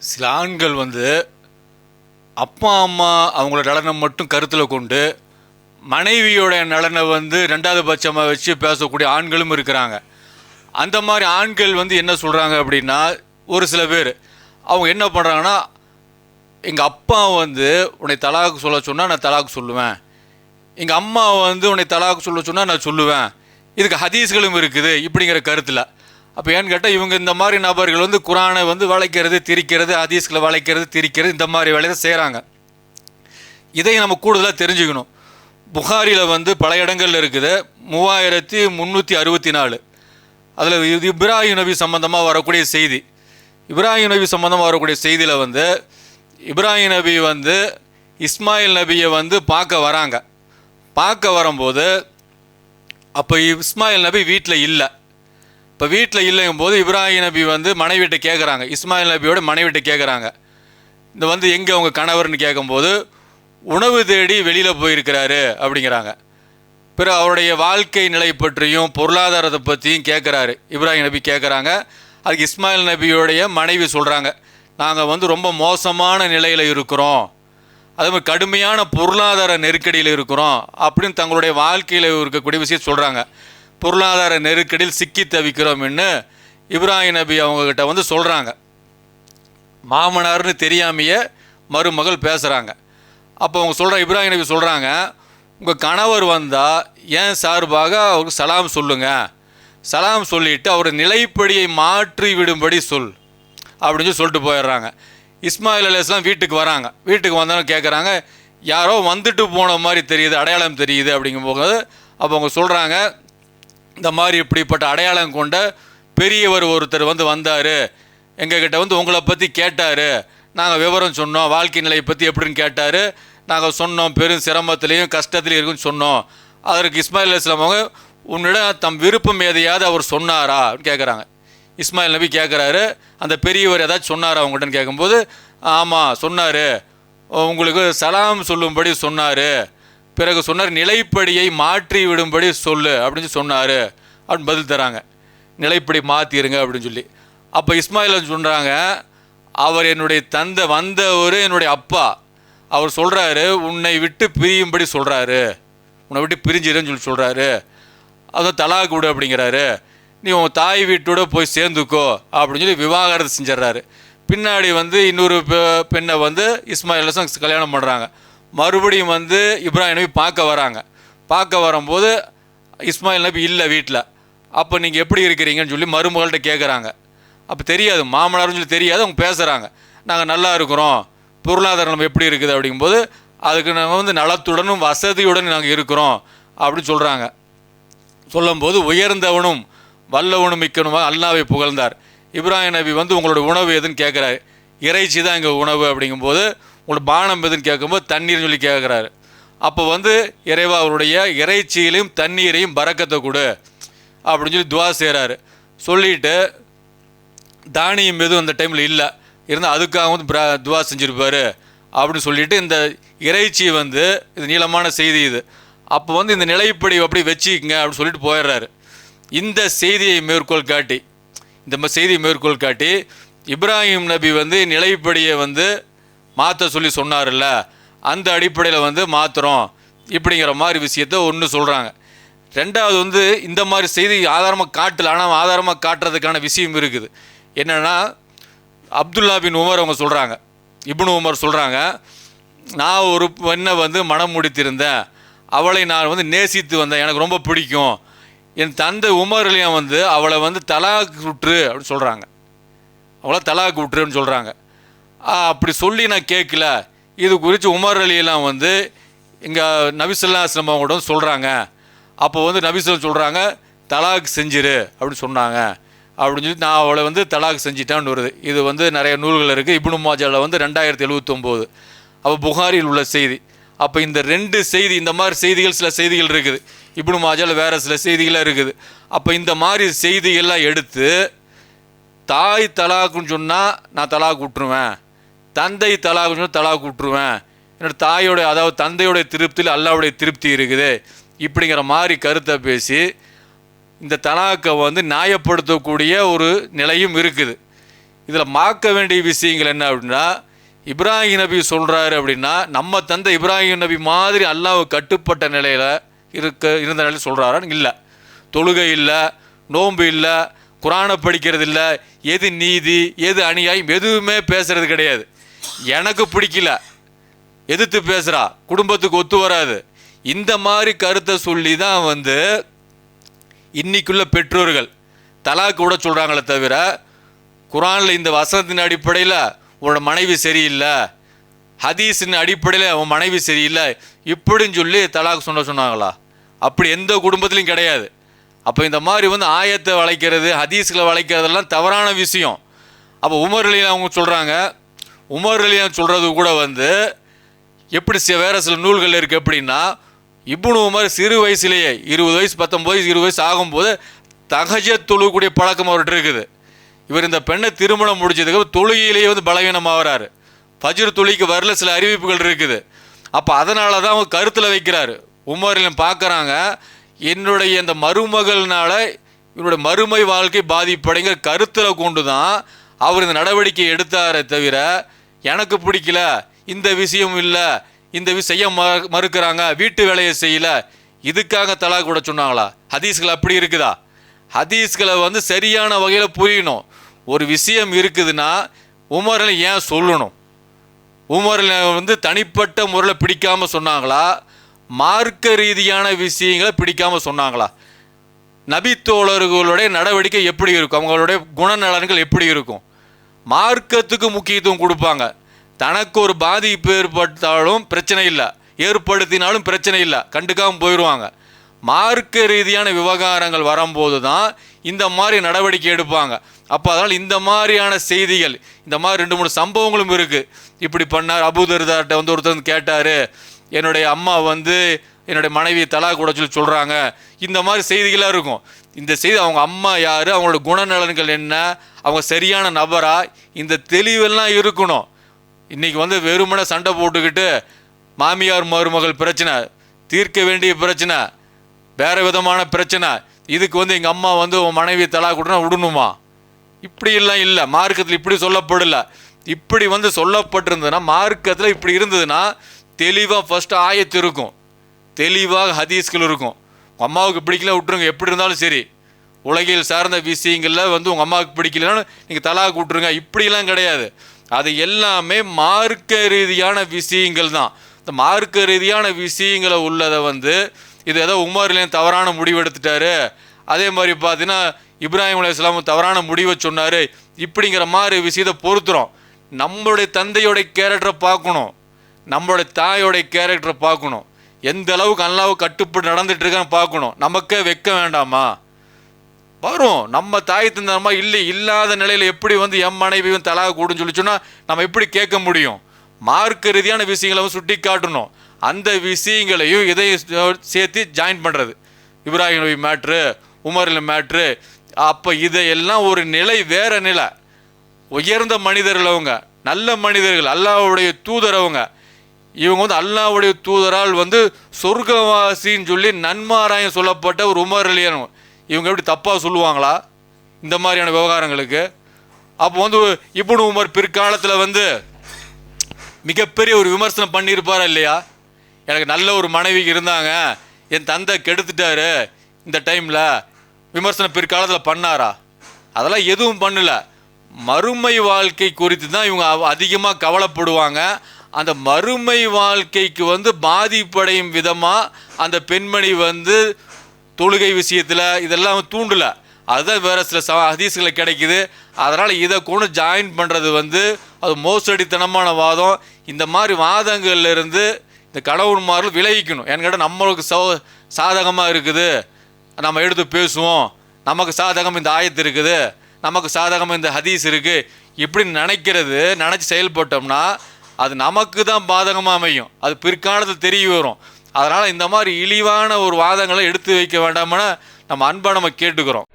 சில ஆண்கள் வந்து அப்பா அம்மா அவங்களோட நலனை மட்டும் கருத்தில் கொண்டு மனைவியோட நலனை வந்து ரெண்டாவது பட்சமாக வச்சு பேசக்கூடிய ஆண்களும் இருக்கிறாங்க. அந்த மாதிரி ஆண்கள் வந்து என்ன சொல்கிறாங்க அப்படின்னா ஒரு சில பேர் அவங்க என்ன பண்ணுறாங்கன்னா எங்கள் அப்பா வந்து உன்னை தலாக்கு சொல்ல சொன்னால் நான் தலாக்கு சொல்லுவேன். எங்கள் அம்மா வந்து உன்னை தலாக்கு சொல்ல சொன்னால் நான் சொல்லுவேன். இதுக்கு ஹதீஸ்களும் இருக்குது இப்படிங்கிற கருத்தில். அப்போ ஏன்னு கேட்டால் இவங்க இந்த மாதிரி நபர்கள் வந்து குரானை வந்து வளைக்கிறது திரிக்கிறது ஹதீஸ்களை வளைக்கிறது திரிக்கிறது இந்த மாதிரி வேலையை செய்கிறாங்க இதை நம்ம கூடுதலாக தெரிஞ்சுக்கணும். புகாரியில் வந்து பல இடங்கள்ல இருக்குது. மூவாயிரத்தி முந்நூற்றி அறுபத்தி நாலு அதில் இது இப்ராஹிம் நபி சம்மந்தமாக வரக்கூடிய செய்தி. இப்ராஹிம் நபி சம்மந்தமாக வரக்கூடிய செய்தியில் வந்து இப்ராஹிம் நபி வந்து இஸ்மாயில் நபியை வந்து பார்க்க வராங்க. பார்க்க வரும்போது அப்போ இஸ்மாயில் நபி வீட்டில் இல்லை. இப்போ வீட்டில் இல்லைங்கும் போது இப்ராஹிம் நபி வந்து மனைவிட்ட கேட்குறாங்க இஸ்மாயில் நபியோட மனைவிட்ட கேட்குறாங்க இந்த வந்து எங்கே அவங்க கணவர்னு கேட்கும்போது உணவு தேடி வெளியில் போயிருக்கிறாரு அப்படிங்கிறாங்க. பிறகு அவருடைய வாழ்க்கை நிலை பற்றியும் பொருளாதாரத்தை பற்றியும் கேட்குறாரு இப்ராஹிம் நபி கேட்குறாங்க அதுக்கு இஸ்மாயில் நபியோடைய மனைவி சொல்கிறாங்க நாங்கள் வந்து ரொம்ப மோசமான நிலையில் இருக்கிறோம். அதே மாதிரி கடுமையான பொருளாதார நெருக்கடியில் இருக்கிறோம் அப்படின்னு தங்களுடைய வாழ்க்கையில் இருக்கக்கூடிய விஷயம் சொல்கிறாங்க பொருளாதார நெருக்கடியில் சிக்கி தவிக்கிறோம்னு இப்ராஹிம் நபி அவங்கக்கிட்ட வந்து சொல்கிறாங்க மாமனார்னு தெரியாமையே மருமகள் பேசுகிறாங்க அப்போ அவங்க சொல்கிற இப்ராஹிம் நபி சொல்கிறாங்க உங்கள் கணவர் வந்தால் ஏன் சார்பாக அவருக்கு சலாம் சொல்லுங்கள் சலாம் சொல்லிவிட்டு அவர் நிலைப்படியை மாற்றி விடும்படி சொல். அப்படின்னு சொல்லி சொல்லிட்டு போயிடுறாங்க. இஸ்மாயில் அலிஸ்லாம் வீட்டுக்கு வராங்க. வீட்டுக்கு வந்தாலும் கேட்குறாங்க யாரோ வந்துட்டு போன மாதிரி தெரியுது அடையாளம் தெரியுது. அப்படிங்கும்போது அப்போ அவங்க சொல்கிறாங்க இந்த மாதிரி இப்படிப்பட்ட அடையாளம் கொண்ட பெரியவர் ஒருத்தர் வந்து வந்தார். எங்ககிட்ட வந்து உங்களை பற்றி கேட்டார். நாங்கள் விவரம் சொன்னோம் வாழ்க்கை நிலையை பற்றி எப்படின்னு கேட்டார். நாங்கள் சொன்னோம் பெரும் சிரமத்திலையும் கஷ்டத்துலையும் இருக்குன்னு சொன்னோம். அதற்கு இஸ்மாயில் இஸ்லாம் அவங்க உன்னிடம் தம் விருப்பம் எதையாவது அவர் சொன்னாரா? கேட்குறாங்க இஸ்மாயில் நபி கேட்குறாரு அந்த பெரியவர் ஏதாச்சும் சொன்னார் அவங்ககிட்டன்னு கேட்கும்போது ஆமாம் சொன்னார். உங்களுக்கு சலாம் சொல்லும்படி சொன்னார். பிறகு சொன்னார் நிலைப்படியை மாற்றி விடும்படி சொல்லு அப்படின்னு சொன்னார். அப்படின்னு பதில் தராங்க. நிலைப்படி மாற்றிருங்க அப்படின்னு சொல்லி. அப்போ இஸ்மாயில் சொல்கிறாங்க அவர் என்னுடைய தந்தை வந்தவர் என்னுடைய அப்பா. அவர் சொல்கிறாரு உன்னை விட்டு பிரியும்படி சொல்கிறாரு உன்னை விட்டு பிரிஞ்சிருன்னு சொல்லி சொல்கிறாரு அதான் தலாக் விடு அப்படிங்கிறாரு. நீ உன் தாய் வீட்டோட போய் சேர்ந்துக்கோ அப்படின்னு சொல்லி விவாகரத்து செஞ்சிடறாரு. பின்னாடி வந்து இன்னொரு பெ- பெண்ணை வந்து இஸ்மாயில் ஹசன் கல்யாணம் பண்ணுறாங்க மறுபடியும் வந்து இப்ராஹிம் நபி பார்க்க வராங்க. பார்க்க வரும்போது இஸ்மாயில் நபி இல்லை வீட்டில் அப்போ நீங்கள் எப்படி இருக்கிறீங்கன்னு சொல்லி மருமகள்கிட்ட கேட்குறாங்க அப்போ தெரியாது மாமனார்னு சொல்லி தெரியாது அவங்க பேசுகிறாங்க நாங்கள் நல்லா இருக்கிறோம். பொருளாதாரம் நம்ம எப்படி இருக்குது? அப்படிங்கும்போது அதுக்கு நாங்கள் வந்து நலத்துடனும் வசதியுடன் நாங்கள் இருக்கிறோம் அப்படின்னு சொல்கிறாங்க சொல்லும்போது உயர்ந்தவனும் வல்லவனும் மிக்கனுமாக அல்லாவை புகழ்ந்தார். இப்ராஹிம் நபி வந்து உங்களோட உணவு எதுன்னு கேட்குறாரு இறைச்சி தான் எங்கள் உணவு அப்படிங்கும்போது உங்களோட பானம் எதுன்னு கேட்கும்போது தண்ணீர்னு சொல்லி கேட்குறாரு அப்போ வந்து இறைவா அவருடைய இறைச்சியிலையும் தண்ணீரையும் பறக்கத்தை கொடு அப்படின்னு சொல்லி துவா செய்கிறாரு சொல்லிட்டு தானியம் எதுவும் அந்த டைமில் இல்லை. இருந்தால் அதுக்காக வந்து பிரா துவா செஞ்சுருப்பார் அப்படின்னு சொல்லிட்டு இந்த இறைச்சி வந்து இது நீளமான செய்தி இது. அப்போ வந்து இந்த நிலைப்படி அப்படி வச்சுக்கங்க அப்படின்னு சொல்லிட்டு போயிடுறாரு. இந்த செய்தியை மேற்கோள் காட்டி இந்த செய்தியை மேற்கோள் காட்டி இப்ராஹிம் நபி வந்து நிலைப்படியை வந்து மாற்ற சொல்லி சொன்னார்ல அந்த அடிப்படையில் வந்து மாற்றுறோம் இப்படிங்கிற மாதிரி விஷயத்த ஒன்று சொல்கிறாங்க ரெண்டாவது வந்து இந்த மாதிரி செய்தி ஆதாரமாக காட்டல ஆனால் ஆதாரமாக காட்டுறதுக்கான விஷயம் இருக்குது. என்னென்னா அப்துல்லா பின் உமர் அவங்க சொல்கிறாங்க இப்னு உமர் சொல்கிறாங்க நான் ஒரு பெண்ணை வந்து மனம் முடித்திருந்தேன் அவளை நான் வந்து நேசித்து வந்தேன் எனக்கு ரொம்ப பிடிக்கும் என் தந்தை உமர்லையும் வந்து அவளை வந்து தலாக் விட்டுரு அப்படின்னு சொல்கிறாங்க அவளை தலாக் விட்டுருன்னு சொல்கிறாங்க அப்படி சொல்லி நான் கேட்கல இது குறித்து உமர் அலியெல்லாம் வந்து இங்கே நபிசல்லா ஆசிரமம் கூட சொல்கிறாங்க அப்போ வந்து நபிசல் சொல்கிறாங்க தலாக் செஞ்சிரு அப்படின்னு சொன்னாங்க. அப்படின்னு சொல்லி நான் அவளை வந்து தலாக் செஞ்சிட்டான்னு வருது. இது வந்து நிறைய நூல்கள் இருக்குது இப்னு மாஜாவில் வந்து ரெண்டாயிரத்தி எழுபத்தொம்போது அப்போ புகாரில் உள்ள செய்தி. அப்போ இந்த ரெண்டு செய்தி இந்த மாதிரி செய்திகள் சில செய்திகள் இருக்குது. இப்படி மாஜாவில் வேறு சில செய்திகளாக இருக்குது. அப்போ இந்த மாதிரி செய்திகள்லாம் எடுத்து தாய் தலாக்குன்னு சொன்னால் நான் தலாக் விட்டுருவேன். தந்தை தலாக்குன்னு சொன்னால் தலாக் விட்டுருவேன். என்னோட தாயோடைய அதாவது தந்தையோடைய திருப்தியில் அல்லாவுடைய திருப்தி இருக்குது. இப்படிங்கிற மாதிரி கருத்தை பேசி இந்த தலாக்கை வந்து நியாயப்படுத்தக்கூடிய ஒரு நிலையும் இருக்குது. இதில் மாக்க வேண்டிய விஷயங்கள் என்ன அப்படின்னா இப்ராஹிம் நபி சொல்கிறாரு அப்படின்னா நம்ம தந்தை இப்ராஹிம் நபி மாதிரி அல்லாஹ் கட்டுப்பட்ட நிலையில் இருக்க இருந்த நிலையில் சொல்கிறாரான்னு இல்லை. தொழுகை இல்லை நோன்பு இல்லை குரானை படிக்கிறது இல்லை எது நீதி எது அநியாயம் எதுவுமே பேசுறது கிடையாது. எனக்கு பிடிக்கல. எதிர்த்து பேசுகிறா குடும்பத்துக்கு ஒத்து வராது. இந்த மாதிரி கருத்தை சொல்லி தான் வந்து இன்னைக்குள்ள பெற்றோர்கள் தலாக்கு விட சொல்கிறாங்களே தவிர குரானில் இந்த வசனத்தின் அடிப்படையில் உன்னோட மனைவி சரியில்லை ஹதீஸின் அடிப்படையில் உன் மனைவி சரியில்லை இப்படின்னு சொல்லி தலாக்கு சொன்ன சொன்னாங்களா? அப்படி எந்த குடும்பத்திலையும் கிடையாது. அப்போ இந்த மாதிரி வந்து ஆயத்தை வளைக்கிறது ஹதீஸ்களை வளைக்கிறதெல்லாம் தவறான விஷயம். அப்போ உமர் அலி அவங்க சொல்கிறாங்க உமர் அலி சொல்கிறது கூட வந்து எப்படி சி- வேறு சில நூல்கள் இருக்குது எப்படின்னா இப்னு உமர் சிறு வயசுலேயே இருபது வயசு பத்தொம்பது வயசு இருபது வயசு ஆகும்போது தகஜ தொழுகக்கூடிய பழக்கம் அவர்கிட்ட இருக்குது. இவர் இந்த பெண்ணை திருமணம் முடிச்சதுக்கு தொழுகையிலேயே வந்து பலவீனமாகறாரு ஃபஜ்ர் துளிக்கு வரல சில அறிவிப்புகள் இருக்குது. அப்போ அதனால தான் அவங்க கருத்தில் வைக்கிறாரு. உமரிலும் பார்க்குறாங்க. என்னுடைய இந்த மருமகள்னால இவருடைய மறுமை வாழ்க்கை பாதிப்படைங்கிற கருத்தில் கொண்டு தான் அவர் இந்த நடவடிக்கை எடுத்தாரே தவிர எனக்கு பிடிக்கல இந்த விஷயம் இல்லை இந்த விஷயம் செய்ய மறுக்கிறாங்க வீட்டு வேலையை செய்யல இதுக்காக தலாக் கூட சொன்னாங்களா? ஹதீஸ்கள் அப்படி இருக்குதா? ஹதீஸ்களை வந்து சரியான வகையில் புரியணும். ஒரு விஷயம் இருக்குதுன்னா உமரில் ஏன் சொல்லணும்? உமரில் வந்து தனிப்பட்ட முறையில் பிடிக்காமல் சொன்னாங்களா? மார்க்க ரீதியான விஷயங்களை பிடிக்காமல் சொன்னாங்களா? நபித்தோழர்களுடைய நடவடிக்கை எப்படி இருக்கும்? அவங்களுடைய குணநலன்கள் எப்படி இருக்கும்? மார்க்கத்துக்கு முக்கியத்துவம் கொடுப்பாங்க. தனக்கு ஒரு பாதிப்பு ஏற்பட்டாலும் பிரச்சனை இல்லை. ஏற்படுத்தினாலும் பிரச்சனை இல்லை. கண்டுக்காமல் போயிடுவாங்க மார்க்க ரீதியான விவகாரங்கள் வரும்போது தான் இந்த மாதிரி நடவடிக்கை எடுப்பாங்க. அப்போ அதனால் இந்த மாதிரியான செய்திகள் இந்த மாதிரி ரெண்டு மூணு சம்பவங்களும் இருக்குது இப்படி பண்ணார். அபூதர்தார்ட்ட வந்து ஒருத்தர் வந்து கேட்டார். என்னுடைய அம்மா வந்து என்னுடைய மனைவி தலா கூட சொல்லி சொல்கிறாங்க இந்த மாதிரி செய்திகளாக இருக்கும். இந்த செய்தி அவங்க அம்மா யார் அவங்களோட குணநலன்கள் என்ன அவங்க சரியான நபரா இந்த தெளிவெல்லாம் இருக்கணும். இன்றைக்கி வந்து வெறுமனே சண்டை போட்டுக்கிட்டு மாமியார் மருமகள் பிரச்சனை தீர்க்க வேண்டிய பிரச்சனை வேறு விதமான பிரச்சனை. இதுக்கு வந்து எங்கள் அம்மா வந்து உன் மனைவி தலா கொடுனா விடணுமா? இப்படியெல்லாம் இல்லை. மார்க்கத்தில் இப்படி சொல்லப்படல. இப்படி வந்து சொல்லப்பட்டிருந்ததுன்னா மார்க்கத்தில் இப்படி இருந்ததுன்னா தெளிவாக ஃபஸ்ட்டு ஆயத்து இருக்கும். தெளிவாக ஹதீஸ்கள் இருக்கும். உங்கள் அம்மாவுக்கு பிடிக்கல விட்டுருங்க. எப்படி இருந்தாலும் சரி. உலகில் சார்ந்த விஷயங்களில் வந்து உங்கள் அம்மாவுக்கு பிடிக்கலன்னு நீங்கள் தலாக்கு விட்டுருங்க. இப்படிலாம் கிடையாது. அது எல்லாமே மார்க்க ரீதியான விஷயங்கள் தான். இந்த மார்க்க ரீதியான விஷயங்களை உள்ளதை வந்து இது ஏதோ உமர்லேயும் தவறான முடிவு எடுத்துட்டாரு. அதே மாதிரி பார்த்தீங்கன்னா இப்ராஹிம் அலையாம் தவறான முடிவை சொன்னார். இப்படிங்கிற மாதிரி விஷயத்தை பொறுத்துறோம். நம்மளுடைய தந்தையோட கேரக்டரை பார்க்கணும். நம்மளுடைய தாயோடைய கேரக்டரை பார்க்கணும். எந்த அளவுக்கு அல்லாவு கட்டுப்பட்டு நடந்துட்டு இருக்கான்னு பார்க்கணும். நமக்கே வைக்க வேண்டாமா? வரும். நம்ம தாய் தந்தமா இல்லை இல்லாத நிலையில் எப்படி வந்து எம் மனைவியும் தலா கூடுன்னு சொல்லி சொன்னால் நம்ம எப்படி கேட்க முடியும்? மார்க்க ரீதியான விஷயங்களை வந்து சுட்டி காட்டணும். அந்த விஷயங்களையும் இதையும் சேர்த்து ஜாயின் பண்ணுறது இப்ராஹிம் நபி மேட்ரு உமரில் மேட்ரு அப்போ இதையெல்லாம் ஒரு நிலை வேற நிலை. உயர்ந்த மனிதர்கள் அவங்க நல்ல மனிதர்கள் அல்லாவுடைய தூதர் அவங்க. இவங்க வந்து அல்லாவுடைய தூதரால் வந்து சொர்க்கவாசின்னு சொல்லி நன்மாராயம் சொல்லப்பட்ட ஒரு உமர் அலியன் இவங்க எப்படி தப்பாக சொல்லுவாங்களா? இந்த மாதிரியான விவகாரங்களுக்கு. அப்போ வந்து இப்னு உமர் பிற்காலத்தில் வந்து மிகப்பெரிய ஒரு விமர்சனம் பண்ணியிருப்பாரா இல்லையா? எனக்கு நல்ல ஒரு மனைவி இருந்தாங்க. என் தந்தை கெடுத்துட்டாரு இந்த டைமில். விமர்சனம் பிற்காலத்தில் பண்ணாரா? அதெல்லாம் எதுவும் பண்ணலை. மறுமை வாழ்க்கை குறித்து தான் இவங்க அதிகமாக கவலைப்படுவாங்க. அந்த மறுமை வாழ்க்கைக்கு வந்து பாதிப்படையும் விதமாக அந்த பெண்மணி வந்து தொழுகை விஷயத்தில் இதெல்லாம் தூண்டல. அதுதான் வேறு சில ச ஹதீஸ்களை கிடைக்குது. அதனால் இதை கூட ஜாயின் பண்ணுறது வந்து அது மோசடித்தனமான வாதம். இந்த மாதிரி வாதங்கள்ல இருந்து இந்த கடவுள்மார்கள் விலகிக்கணும் ஏன்னு கேட்டால் நம்மளுக்கு சௌ சாதகமாக இருக்குது. நம்ம எடுத்து பேசுவோம். நமக்கு சாதகம் இந்த ஆயத்து இருக்குது. நமக்கு சாதகம் இந்த ஹதீஸ் இருக்குது இப்படி நினைக்கிறது நினச்சி செயல்பட்டோம்னா அது நமக்கு தான் பாதகமாக அமையும். அது பிற்காலத்தில் தெரிய வரும். அதனால் இந்த மாதிரி இழிவான ஒரு வாதங்களை எடுத்து வைக்க வேண்டாம்னு நம்ம அன்பை நம்ம கேட்டுக்கிறோம்.